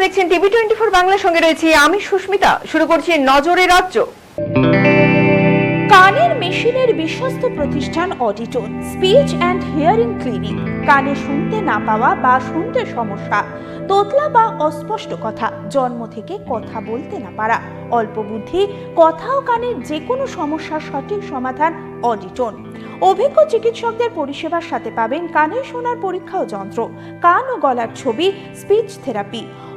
TV twenty four বাংলার সঙ্গে রয়েছি আমি সুস্মিতা। শুরু করছি নজরে রাজ্য। কানের মেশিনের বিশ্বস্ত প্রতিষ্ঠান Auditon speech and hearing clinic কানে শুনতে না পাওয়া বা শুনতে সমস্যা, তোতলা বা অস্পষ্ট কথা, জন্ম থেকে কথা বলতে না পারা। অল্প বুদ্ধি, কথা ও কানের যে কোনো সমস্যার সঠিক সমাধান অডিটোন অভিজ্ঞ চিকিৎসকদের পরিষেবার সাথে পাবেন কানে শোনার পরীক্ষা ও যন্ত্র, কান ও গলার ছবি speech therapy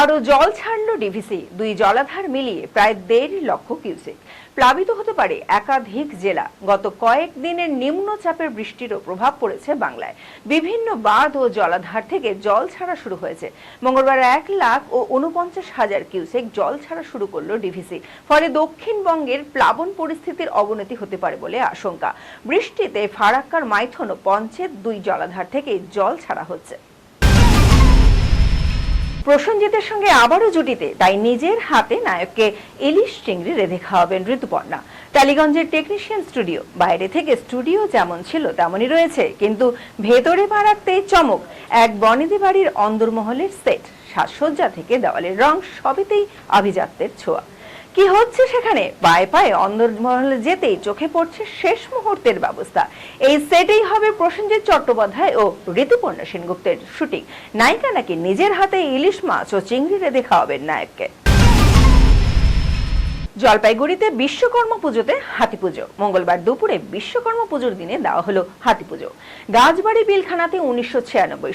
আরও জল ছাড়ল ডিভিসি দুই জলাধার মিলিয়ে প্রায় দেড় লক্ষ কিউসেক। প্লাবিত হতে পারে একাধিক জেলা। গত কয়েক দিনের নিম্নচাপের বৃষ্টিরও প্রভাব পড়েছে বাংলায়। বিভিন্ন বাঁধ ও জলাধার থেকে জল ছাড়া শুরু হয়েছে। মঙ্গলবার এক লাখ ও উনপঞ্চাশ হাজার কিউসেক জল ছাড়া শুরু করল ডিভিসি ফলে দক্ষিণবঙ্গের প্লাবন পরিস্থিতির অবনতি হতে পারে বলে আশঙ্কা। বৃষ্টিতে ফারাক্কার মাইথন ও পঞ্চেত দুই জলাধার থেকে জল ছাড়া হচ্ছে। প্রসেনজিতের সঙ্গে আবারও জুটিতে, তাই নিজের হাতে নায়ককে ইলিশ চিংড়ি রেঁধে খাওয়াবেন ঋতুপর্ণা। টালিগঞ্জের টেকনিশিয়ান স্টুডিও বাইরে থেকে স্টুডিও যেমন ছিল তেমনই রয়েছে, কিন্তু ভেতরে বাড়াতেই চমক। এক বনেদি বাড়ির অন্দরমহলের সেট সাজসজ্জা থেকে দেওয়ালের রং সবেতেই আভিজাত্যের ছোঁয়া। কি হচ্ছে সেখানে? পায়ে পায়ে অন্দরমহলে যেতেই চোখে পড়ছে শেষ মুহূর্তের ব্যবস্থা। এই সেটেই হবে প্রসেনজিৎ চট্টোপাধ্যায় ও ঋতুপর্ণা সেনগুপ্তের শুটিং। নায়িকা নাকি নিজের হাতে ইলিশ মাছ ও চিংড়ি রেঁধে খাওয়াবেন নায়ককে। জলপাইগুড়িতে বিশ্বকর্মা পুজোতে হাতি পুজো। মঙ্গলবার দুপুরে বিশ্বকর্মা পুজোর দিনে দেওয়া হলো হাতি পুজো। গাছবাড়ি বিলখানাতে উনিশশো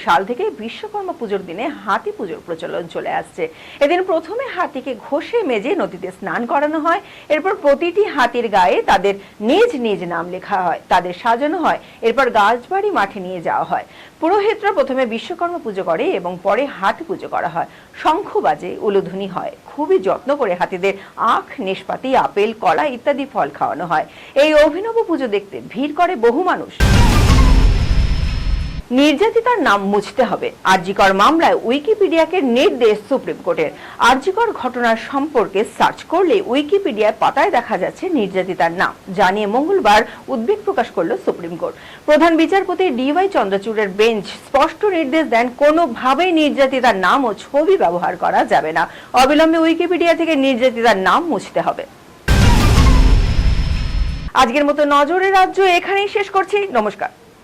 সাল থেকে বিশ্বকর্মা পুজোর দিনে হাতি পুজোর প্রচলন চলে আসছে। এদিন প্রথমে হাতিকে ঘষে মেজে নদীতে স্নান করানো হয়। এরপর প্রতিটি হাতির গায়ে তাদের নিজ নিজ নাম লেখা হয়, তাদের সাজানো হয়। এরপর গাছবাড়ি মাঠে নিয়ে যাওয়া হয়। পুরোহিতরা প্রথমে বিশ্বকর্মা পুজো করে এবং পরে হাতি পুজো করা হয়। শঙ্খ বাজে উলুধ্বনি হয়। খুবই যত্ন করে হাতিদের আখ নিষ্পাতি আপেল, কলা ইত্যাদি ফল খাওয়ানো হয়। এই অভিনব পুজো দেখতে ভিড় করে বহু মানুষ। নির্যাতিতার নাম মুছতে হবে। আরজিকর মামলায় উইকিপিডিয়াকে নির্দেশ সুপ্রিম কোর্টের। আরজিকর ঘটনার সম্পর্কে সার্চ করলে উইকিপিডিয়ার পাতায় দেখা যাচ্ছে নির্যাতিতার নাম। জানিয়ে মঙ্গলবার উদ্বেগ প্রকাশ করল সুপ্রিম কোর্ট। প্রধান বিচারপতি ডিওয়াই চন্দ্রচূড়ের বেঞ্চ স্পষ্ট নির্দেশ দেন, কোনোভাবেই নির্যাতিতার নাম ও ছবি ব্যবহার করা যাবে না। অবিলম্বে উইকিপিডিয়া থেকে নির্যাতিতার নাম মুছতে হবে। আজকের মতো নজরে রাজ্য এখানেই শেষ করছি। নমস্কার।